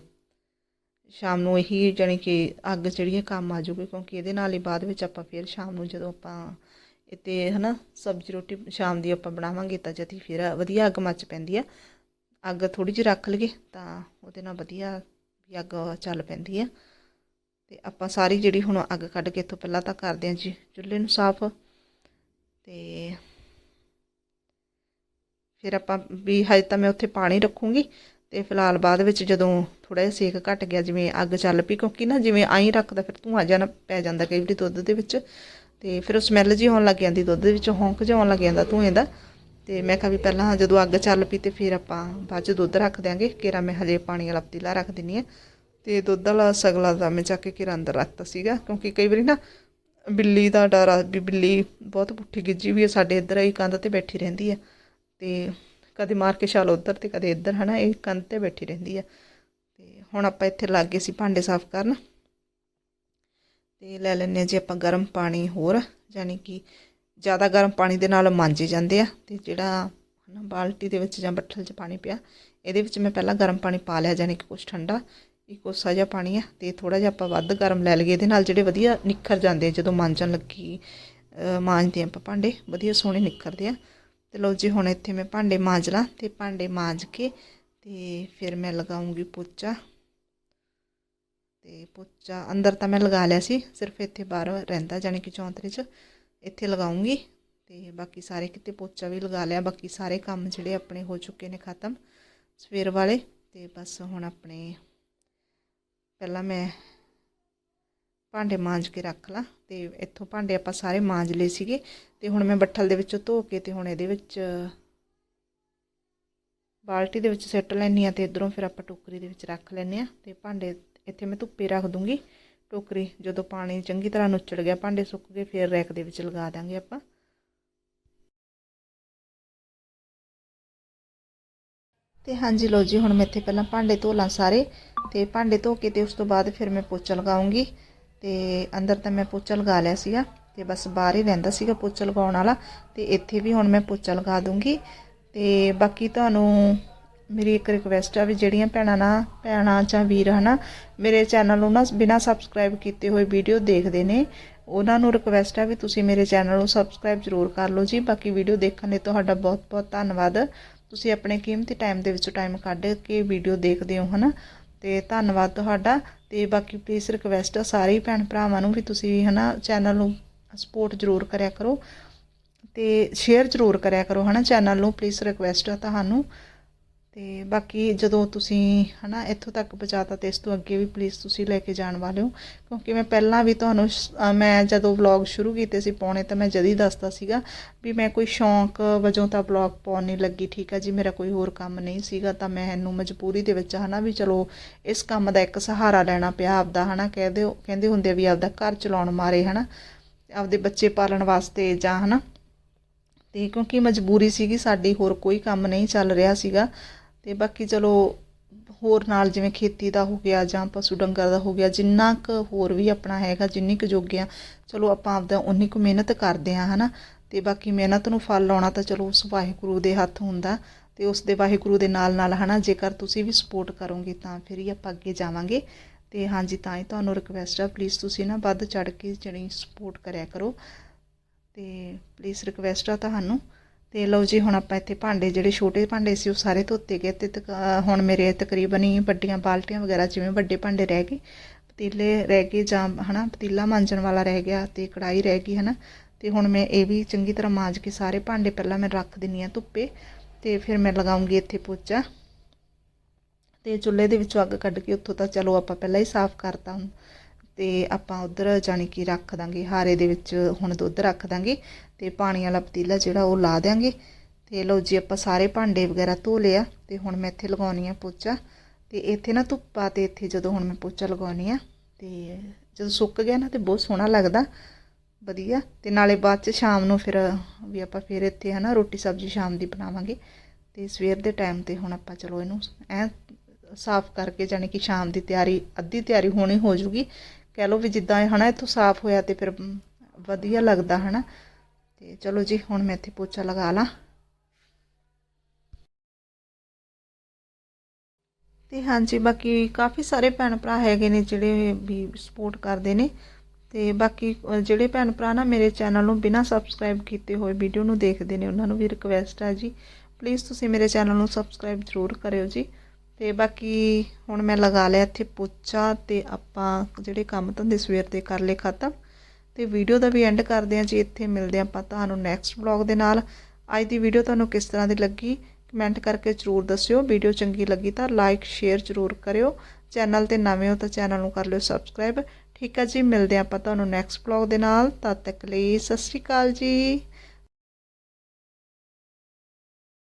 ਸ਼ਾਮ ਨੂੰ ਇਹੀ ਜਾਣੀ ਕਿ ਅੱਗ ਜਿਹੜੀ ਹੈ ਕੰਮ ਆ ਜਾਊਗੀ ਕਿਉਂਕਿ ਇਹਦੇ ਨਾਲ ਹੀ ਬਾਅਦ ਵਿੱਚ ਆਪਾਂ ਫਿਰ ਸ਼ਾਮ ਨੂੰ ਜਦੋਂ ਆਪਾਂ ਤੇ ਹਨਾ, ਸਬਜ਼ੀ ਰੋਟੀ ਸ਼ਾਮ ਦੀ ਆਪਾਂ ਬਣਾਵਾਂਗੇ ਤਾਂ ਜਦੀ ਫਿਰ ਵਧੀਆ ਅੱਗ ਮੱਚ ਪੈਂਦੀ ਆ। ਅੱਗ ਥੋੜੀ ਜਿਹੀ ਰੱਖ ਲਈਏ ਤਾਂ ਉਹਦੇ ਨਾਲ ਵਧੀਆ ਵੀ ਅੱਗ ਚੱਲ ਪੈਂਦੀ ਆ। ਤੇ ਆਪਾਂ ਸਾਰੀ ਜਿਹੜੀ ਹੁਣ ਅੱਗ ਕੱਢ ਕੇ ਇੱਥੋਂ ਪਹਿਲਾਂ ਤਾਂ ਕਰਦੇ ਹਾਂ ਜੀ, ਚੁੱਲ੍ਹੇ ਨੂੰ ਸਾਫ਼। ਤੇ ਫਿਰ ਆਪਾਂ ਵੀ ਹਜੇ ਤਾਂ ਮੈਂ ਉੱਥੇ ਪਾਣੀ ਰੱਖੂੰਗੀ ਤੇ ਫਿਲਹਾਲ ਬਾਅਦ ਵਿੱਚ ਜਦੋਂ ਥੋੜਾ ਜਿਹਾ ਸੇਕ ਘਟ ਗਿਆ, ਜਿਵੇਂ ਅੱਗ ਚੱਲ ਪਈ, ਕਿਉਂਕਿ ਨਾ ਜਿਵੇਂ ਆਈ ਰੱਖਦਾ, ਫਿਰ ਧੂੰਆਂ ਜਿਹਾ ਪੈ ਜਾਂਦਾ ਕਈ ਵਾਰੀ ਦੁੱਧ ਦੇ ਵਿੱਚ। ਤੇ ਫਿਰ ਉਹ ਸਮੈਲ ਜੀ ਆਉਣ ਲੱਗ ਜਾਂਦੀ, ਦੁੱਧ ਦੇ ਵਿੱਚ ਹੌਂਕ ਜਿਹਾ ਆਉਣ ਲੱਗ ਜਾਂਦਾ ਧੂਏ ਦਾ। ਤੇ ਮੈਂ ਕਿਹਾ ਵੀ ਪਹਿਲਾਂ ਜਦੋਂ ਅੱਗ ਚੱਲ ਪਈ ਤੇ ਫਿਰ ਆਪਾਂ ਬਾਅਦ ਚ ਦੁੱਧ ਰੱਖ ਦਿਆਂਗੇ। ਕੇਰਾ ਮੈਂ ਹਜੇ ਪਾਣੀ ਵਾਲਾ ਪਤੀਲਾ ਰੱਖ ਦਿੰਨੀ ਆ। ਤੇ ਦੁੱਧ ਵਾਲਾ ਸਗਲਾ ਦਾ ਮੈਂ ਚੱਕ ਕੇ ਕੇਰਾ ਅੰਦਰ ਰੱਖਤਾ ਸੀਗਾ, ਕਿਉਂਕਿ ਕਈ ਵਾਰੀ ਨਾ ਬਿੱਲੀ ਦਾ ਡਰ ਆ, ਵੀ ਬਿੱਲੀ ਬਹੁਤ ਪੁੱਠੀ ਗਿੱਜੀ ਵੀ ਹੈ ਸਾਡੇ ਇੱਧਰ ਹੀ ਕੰਧ ਤੇ ਬੈਠੀ ਰਹਿੰਦੀ ਆ। ਤੇ ਕਦੇ ਮਾਰ ਕੇ ਛਾਲ ਉੱਧਰ ਤੇ ਕਦੇ ਇੱਧਰ, ਹਨਾ, ਇਹ ਕੰਧ ਤੇ ਬੈਠੀ ਰਹਿੰਦੀ ਆ। ਤੇ ਹੁਣ ਆਪਾਂ ਇੱਥੇ ਲੱਗ ਗਏ ਸੀ ਭਾਂਡੇ ਸਾਫ਼ ਕਰਨ। ਤੇ ਲੈ ਲੈਂਦੇ ਹਾਂ ਜੀ ਆਪਾਂ ਗਰਮ ਪਾਣੀ ਹੋਰ ਯਾਨੀ ਕਿ ਜ਼ਿਆਦਾ ਗਰਮ ਪਾਣੀ ਦੇ ਨਾਲ ਮਾਂਜੇ ਜਾਂਦੇ ਆ ਤੇ ਜਿਹੜਾ ਹਨਾ ਬਾਲਟੀ ਦੇ ਵਿੱਚ ਜਾਂ ਬੱਠਲ 'ਚ ਪਾਣੀ ਪਿਆ, ਇਹਦੇ ਵਿੱਚ ਮੈਂ ਪਹਿਲਾਂ ਗਰਮ ਪਾਣੀ ਪਾ ਲਿਆ ਯਾਨੀ ਕਿ ਕੁਛ ਠੰਡਾ, ਇੱਕ ਕੋਸਾ ਜਿਹਾ ਪਾਣੀ ਆ ਤੇ ਥੋੜਾ ਜਿਹਾ ਆਪਾਂ ਵੱਧ ਗਰਮ ਲੈ ਲਈਏ, ਇਹਦੇ ਨਾਲ ਜਿਹੜੇ ਵਧੀਆ ਨਿੱਖਰ ਜਾਂਦੇ ਆ, ਜਦੋਂ ਮਾਂਜਣ ਲੱਗੀ, ਅਹ ਮਾਂਜਦੇ ਆਪਾਂ ਭਾਂਡੇ, ਵਧੀਆ ਸੋਹਣੇ ਨਿੱਖਰਦੇ ਆ। ਤੇ ਲਓ ਜੀ ਹੁਣ ਇੱਥੇ ਮੈਂ ਭਾਂਡੇ ਮਾਂਜ ਲਾਂ ਤੇ ਭਾਂਡੇ ਮਾਂਜ ਕੇ ਤੇ ਫਿਰ ਮੈਂ ਲਗਾਉਂਗੀ ਪੋਚਾ। ਪੋਚਾ ਅੰਦਰ ਤਾਂ ਮੈਂ ਲਗਾ ਲਿਆ ਸੀ, ਸਿਰਫ ਇੱਥੇ ਬਾਹਰ ਰਹਿੰਦਾ, ਜਾਣੀ ਕਿ ਚੌਂਤਰੇ 'ਚ। ਇੱਥੇ ਲਗਾਉਂਗੀ ਤੇ ਬਾਕੀ ਸਾਰੇ ਕਿਤੇ ਪੋਚਾ ਵੀ ਲਗਾ ਲਿਆ, ਬਾਕੀ ਸਾਰੇ ਕੰਮ ਜਿਹੜੇ ਆਪਣੇ ਹੋ ਚੁੱਕੇ ਨੇ ਖਤਮ ਸਵੇਰ ਵਾਲੇ। ਤੇ ਬਸ ਹੁਣ ਆਪਣੇ, ਪਹਿਲਾਂ ਮੈਂ ਭਾਂਡੇ ਮਾਂਜ ਕੇ ਰੱਖ ਲਾਂ ਤੇ ਇੱਥੋਂ ਭਾਂਡੇ ਆਪਾਂ ਸਾਰੇ ਮਾਂਜ ਲਏ ਸੀਗੇ। ਤੇ ਹੁਣ ਮੈਂ ਬੱਠਲ ਦੇ ਵਿੱਚੋਂ ਧੋ ਕੇ ਤੇ ਹੁਣ ਇਹਦੇ ਵਿੱਚ ਬਾਲਟੀ ਦੇ ਵਿੱਚ ਸਿੱਟ ਲੈਣੀ ਆ ਤੇ ਇਧਰੋਂ ਫਿਰ ਆਪਾਂ ਟੋਕਰੀ ਦੇ ਵਿੱਚ ਰੱਖ ਲੈਣੇ ਆ ਤੇ ਭਾਂਡੇ ਇੱਥੇ ਮੈਂ ਧੁੱਪੇ ਰੱਖ ਦੂੰਗੀ। ਟੋਕਰੀ ਜਦੋਂ ਪਾਣੀ ਚੰਗੀ ਤਰ੍ਹਾਂ ਨੁੱਚੜ ਗਿਆ, ਭਾਂਡੇ ਸੁੱਕ ਗਏ, ਫਿਰ ਰੈਕ ਦੇ ਵਿੱਚ ਲਗਾ ਦਾਂਗੇ ਆਪਾਂ। ਤੇ ਹਾਂਜੀ ਲੋ ਜੀ, ਹੁਣ ਮੈਂ ਇੱਥੇ ਪਹਿਲਾਂ ਭਾਂਡੇ ਧੋ ਲਾਂ ਸਾਰੇ। ਤੇ ਭਾਂਡੇ ਧੋ ਕੇ ਤੇ ਉਸ ਤੋਂ ਬਾਅਦ ਫਿਰ ਮੈਂ ਪੋਚਾ ਲਗਾਉਂਗੀ। ਤੇ ਅੰਦਰ ਤਾਂ ਮੈਂ ਪੋਚਾ ਲਗਾ ਲਿਆ ਸੀਗਾ ਤੇ ਬਸ ਬਾਹਰ ਹੀ ਰਹਿੰਦਾ ਸੀਗਾ ਪੋਚਾ ਲਗਾਉਣ ਵਾਲਾ। ਤੇ ਇੱਥੇ ਵੀ ਹੁਣ ਮੈਂ ਪੋਚਾ ਲਗਾ ਦੂੰਗੀ। ਤੇ ਬਾਕੀ ਤੁਹਾਨੂੰ ਮੇਰੀ ਇੱਕ ਰਿਕਵੈਸਟ ਆ ਵੀ ਜਿਹੜੀਆਂ ਭੈਣਾਂ ਨਾ, ਭੈਣਾਂ ਜਾਂ ਵੀਰ ਹਨਾ, ਮੇਰੇ ਚੈਨਲ ਨੂੰ ਨਾ ਬਿਨਾ ਸਬਸਕ੍ਰਾਈਬ ਕੀਤੇ ਹੋਏ ਵੀਡੀਓ ਦੇਖਦੇ ਨੇ, ਉਹਨਾਂ ਨੂੰ ਰਿਕਵੈਸਟ ਆ ਵੀ ਤੁਸੀਂ ਮੇਰੇ ਚੈਨਲ ਨੂੰ ਸਬਸਕ੍ਰਾਈਬ ਜ਼ਰੂਰ ਕਰ ਲਓ ਜੀ। ਬਾਕੀ ਵੀਡੀਓ ਦੇਖਣ ਲਈ ਤੁਹਾਡਾ ਬਹੁਤ ਬਹੁਤ ਧੰਨਵਾਦ। ਤੁਸੀਂ ਆਪਣੇ ਕੀਮਤੀ ਟਾਈਮ ਦੇ ਵਿੱਚੋਂ ਟਾਈਮ ਕੱਢ ਕੇ ਵੀਡੀਓ ਦੇਖਦੇ ਹੋ ਹਨਾ। ਤੇ ਧੰਨਵਾਦ ਤੁਹਾਡਾ। ਤੇ ਬਾਕੀ ਪਲੀਜ਼ ਰਿਕਵੈਸਟ ਆ ਸਾਰੇ ਭੈਣ ਭਰਾਵਾਂ ਨੂੰ ਵੀ ਤੁਸੀਂ ਹਨਾ ਚੈਨਲ ਨੂੰ ਸਪੋਰਟ ਜ਼ਰੂਰ ਕਰਿਆ ਕਰੋ। ਤੇ ਸ਼ੇਅਰ ਜ਼ਰੂਰ ਕਰਿਆ ਕਰੋ ਹਨਾ ਚੈਨਲ ਨੂੰ। ਪਲੀਜ਼ ਰਿਕਵੈਸਟ ਆ ਤੁਹਾਨੂੰ। ਅਤੇ ਬਾਕੀ ਜਦੋਂ ਤੁਸੀਂ ਹੈ ਨਾ ਇੱਥੋਂ ਤੱਕ ਪਹੁੰਚਾਤਾ ਤੇ ਇਸ ਤੋਂ ਅੱਗੇ ਵੀ ਪਲੀਜ਼ ਤੁਸੀਂ ਲੈ ਕੇ ਜਾਣ ਵਾਲੇ ਹੋ। ਕਿਉਂਕਿ ਮੈਂ ਪਹਿਲਾਂ ਵੀ ਤੁਹਾਨੂੰ ਮੈਂ ਜਦੋਂ ਵਲੌਗ ਸ਼ੁਰੂ ਕੀਤੇ ਸੀ ਪਾਉਣੇ ਤਾਂ ਮੈਂ ਜਦ ਹੀ ਦੱਸਦਾ ਸੀਗਾ ਵੀ ਮੈਂ ਕੋਈ ਸ਼ੌਂਕ ਵਜੋਂ ਤਾਂ ਵਲੌਗ ਪਾਉਣ ਨਹੀਂ ਲੱਗੀ, ਠੀਕ ਆ ਜੀ, ਮੇਰਾ ਕੋਈ ਹੋਰ ਕੰਮ ਨਹੀਂ ਸੀਗਾ ਤਾਂ ਮੈਂ ਇਹਨੂੰ ਮਜਬੂਰੀ ਦੇ ਵਿੱਚ ਹੈ ਨਾ ਵੀ ਚਲੋ ਇਸ ਕੰਮ ਦਾ ਇੱਕ ਸਹਾਰਾ ਲੈਣਾ ਪਿਆ ਆਪਦਾ ਹੈ ਹਨਾ, ਕਹਿੰਦੇ ਕਹਿੰਦੇ ਹੁੰਦੇ ਆ ਵੀ ਆਪਦਾ ਘਰ ਚਲਾਉਣ ਮਾਰੇ ਹੈ ਨਾ ਆਪਦੇ ਬੱਚੇ ਪਾਲਣ ਵਾਸਤੇ ਜਾਂ ਹੈ ਨਾ ਤੇ ਕਿਉਂਕਿ ਮਜਬੂਰੀ ਸੀਗੀ, ਸਾਡੀ ਹੋਰ ਕੋਈ ਕੰਮ ਨਹੀਂ ਚੱਲ ਰਿਹਾ ਸੀਗਾ। ਅਤੇ ਬਾਕੀ ਚਲੋ ਹੋਰ ਨਾਲ ਜਿਵੇਂ ਖੇਤੀ ਦਾ ਹੋ ਗਿਆ ਜਾਂ ਪਸ਼ੂ ਡੰਗਰ ਦਾ ਹੋ ਗਿਆ, ਜਿੰਨਾ ਕੁ ਹੋਰ ਵੀ ਆਪਣਾ ਹੈਗਾ, ਜਿੰਨੀ ਕੁ ਜੋਗੇ ਆ, ਚਲੋ ਆਪਾਂ ਆਪਦਾ ਉਨੀ ਕੁ ਮਿਹਨਤ ਕਰਦੇ ਆ, ਹਨਾ। ਤੇ ਬਾਕੀ ਮਿਹਨਤ ਨੂੰ ਫਲ ਲਾਉਣਾ ਤਾਂ ਚਲੋ ਉਸ ਵਾਹਿਗੁਰੂ ਦੇ ਹੱਥ ਹੁੰਦਾ ਤੇ ਉਸ ਦੇ ਵਾਹਿਗੁਰੂ ਦੇ ਨਾਲ ਨਾਲ, ਹਨਾ, ਜੇਕਰ ਤੁਸੀਂ ਵੀ ਸਪੋਰਟ ਕਰੋਗੇ ਤਾਂ ਫਿਰ ਹੀ ਆਪਾਂ ਅੱਗੇ ਜਾਵਾਂਗੇ। ਤੇ ਹਾਂਜੀ, ਤਾਂ ਹੀ ਤੁਹਾਨੂੰ ਰਿਕਵੈਸਟ ਆ ਪਲੀਜ਼ ਤੁਸੀਂ ਨਾ ਵੱਧ ਚੜ ਕੇ ਜਿਹੜੀ ਸਪੋਰਟ ਕਰਿਆ ਕਰੋ। ਤੇ ਪਲੀਜ਼ ਰਿਕਵੈਸਟ ਆ ਤੁਹਾਨੂੰ। ਤੇ ਲਓ ਜੀ, ਹੁਣ ਆਪਾਂ ਇੱਥੇ ਭਾਂਡੇ ਜਿਹੜੇ ਛੋਟੇ ਭਾਂਡੇ ਸੀ, ਉਹ ਸਾਰੇ ਧੋਤੇ ਗਏ ਤੇ ਤਕ- ਹੁਣ ਮੇਰੇ ਤਕਰੀਬਨ ਹੀ ਵੱਡੀਆਂ ਬਾਲਟੀਆਂ ਵਗੈਰਾ, ਜਿਵੇਂ ਵੱਡੇ ਭਾਂਡੇ ਰਹਿ ਗਏ, ਪਤੀਲੇ ਰਹਿ ਗਏ ਜਾਂ ਹਨਾ, ਪਤੀਲਾ ਮਾਂਜਣ ਵਾਲਾ ਰਹਿ ਗਿਆ ਤੇ ਕੜਾਈ ਰਹਿ ਗਈ, ਹਨਾ। ਤੇ ਹੁਣ ਮੈਂ ਇਹ ਵੀ ਚੰਗੀ ਤਰ੍ਹਾਂ ਮਾਂਜ ਕੇ ਸਾਰੇ ਭਾਂਡੇ ਪਹਿਲਾਂ ਮੈਂ ਰੱਖ ਦਿੰਨੀ ਆ ਧੁੱਪੇ ਤੇ ਫਿਰ ਮੈਂ ਲਗਾਉਂਗੀ ਇੱਥੇ ਪੋਚਾ। ਤੇ ਚੁੱਲ੍ਹੇ ਦੇ ਵਿੱਚੋਂ ਅੱਗ ਕੱਢ ਕੇ ਉੱਥੋਂ ਤਾਂ ਚਲੋ ਆਪਾਂ ਪਹਿਲਾਂ ਹੀ ਸਾਫ਼ ਕਰਤਾ ਹੁਣ। ਅਤੇ ਆਪਾਂ ਉੱਧਰ ਜਾਣੀ ਕਿ ਰੱਖ ਦਾਂਗੇ, ਹਾਰੇ ਦੇ ਵਿੱਚ ਹੁਣ ਦੁੱਧ ਰੱਖ ਦਾਂਗੇ ਤੇ ਪਾਣੀ ਵਾਲਾ ਪਤੀਲਾ ਜਿਹੜਾ ਉਹ ਲਾ ਦਿਆਂਗੇ। ਤੇ ਲਓ ਜੀ, ਆਪਾਂ ਸਾਰੇ ਭਾਂਡੇ ਵਗੈਰਾ ਧੋ ਲਿਆ ਤੇ ਹੁਣ ਮੈਂ ਇੱਥੇ ਲਗਾਉਣੀ ਆ ਪੋਚਾ। ਤੇ ਇੱਥੇ ਨਾ ਧੁੱਪਾ ਤੇ ਇੱਥੇ ਜਦੋਂ ਹੁਣ ਮੈਂ ਪੋਚਾ ਲਗਾਉਣੀ ਆ ਤੇ ਜਦੋਂ ਸੁੱਕ ਗਿਆ ਨਾ ਤੇ ਬਹੁਤ ਸੋਹਣਾ ਲੱਗਦਾ, ਵਧੀਆ। ਤੇ ਨਾਲੇ ਬਾਅਦ ਚ ਸ਼ਾਮ ਨੂੰ ਫਿਰ ਵੀ ਆਪਾਂ ਫਿਰ ਇੱਥੇ ਹਨਾ ਰੋਟੀ ਸਬਜ਼ੀ ਸ਼ਾਮ ਦੀ ਬਣਾਵਾਂਗੇ। ਤੇ ਸਵੇਰ ਦੇ ਟਾਈਮ ਤੇ ਹੁਣ ਆਪਾਂ ਚਲੋ ਇਹਨੂੰ ਐ ਸਾਫ਼ ਕਰਕੇ ਜਾਣੀ ਕਿ ਸ਼ਾਮ ਦੀ ਤਿਆਰੀ, ਅੱਧੀ ਤਿਆਰੀ ਹੋਣੀ ਹੋ ਜੂਗੀ। ਕਹਿ ਲਓ ਵੀ ਜਿੱਦਾਂ ਇਹ ਹਨਾ ਇੱਥੋਂ ਸਾਫ਼ ਹੋਇਆ ਤੇ ਫਿਰ ਵਧੀਆ ਲੱਗਦਾ ਹਨਾ। ਤੇ ਚਲੋ ਜੀ, ਹੁਣ ਮੈਂ ਇੱਥੇ ਪੋਚਾ ਲਗਾ ਲਾਂ। ਤੇ ਹਾਂਜੀ, ਬਾਕੀ ਕਾਫੀ ਸਾਰੇ ਭੈਣ ਭਰਾ ਹੈਗੇ ਨੇ ਜਿਹੜੇ ਵੀ ਸਪੋਰਟ ਕਰਦੇ ਨੇ। ਤੇ ਬਾਕੀ ਜਿਹੜੇ ਭੈਣ ਭਰਾ ਨਾ ਮੇਰੇ ਚੈਨਲ ਨੂੰ ਬਿਨਾਂ ਸਬਸਕ੍ਰਾਈਬ ਕੀਤੇ ਹੋਏ ਵੀਡੀਓ ਨੂੰ ਦੇਖਦੇ ਨੇ, ਉਹਨਾਂ ਨੂੰ ਵੀ ਰਿਕਵੈਸਟ ਆ ਜੀ। ਪਲੀਜ਼ ਤੁਸੀਂ ਮੇਰੇ ਚੈਨਲ ਨੂੰ ਸਬਸਕ੍ਰਾਈਬ ਜ਼ਰੂਰ ਕਰਿਓ ਜੀ। ਅਤੇ ਬਾਕੀ ਹੁਣ ਮੈਂ ਲਗਾ ਲਿਆ ਇੱਥੇ ਪੋਚਾ ਅਤੇ ਆਪਾਂ ਜਿਹੜੇ ਕੰਮ ਧੰਦੇ ਸਵੇਰ ਦੇ ਕਰ ਲਏ ਖਤਮ ਅਤੇ ਵੀਡੀਓ ਦਾ ਵੀ ਐਂਡ ਕਰਦੇ ਹਾਂ ਜੀ। ਇੱਥੇ ਮਿਲਦੇ ਹਾਂ ਆਪਾਂ ਤੁਹਾਨੂੰ ਨੈਕਸਟ ਵਲੌਗ ਦੇ ਨਾਲ। ਅੱਜ ਦੀ ਵੀਡੀਓ ਤੁਹਾਨੂੰ ਕਿਸ ਤਰ੍ਹਾਂ ਦੀ ਲੱਗੀ ਕਮੈਂਟ ਕਰਕੇ ਜ਼ਰੂਰ ਦੱਸਿਓ। ਵੀਡੀਓ ਚੰਗੀ ਲੱਗੀ ਤਾਂ ਲਾਈਕ ਸ਼ੇਅਰ ਜ਼ਰੂਰ ਕਰਿਓ। ਚੈਨਲ ਤੇ ਨਵੇਂ ਹੋ ਤਾਂ ਚੈਨਲ ਨੂੰ ਕਰ ਲਿਓ ਸਬਸਕ੍ਰਾਈਬ ਠੀਕ ਹੈ ਜੀ, ਮਿਲਦੇ ਹਾਂ ਆਪਾਂ ਤੁਹਾਨੂੰ ਨੈਕਸਟ ਵਲੌਗ ਦੇ ਨਾਲ। ਤਦ ਤੱਕ ਲਈ ਸਤਿ ਸ਼੍ਰੀ ਅਕਾਲ ਜੀ।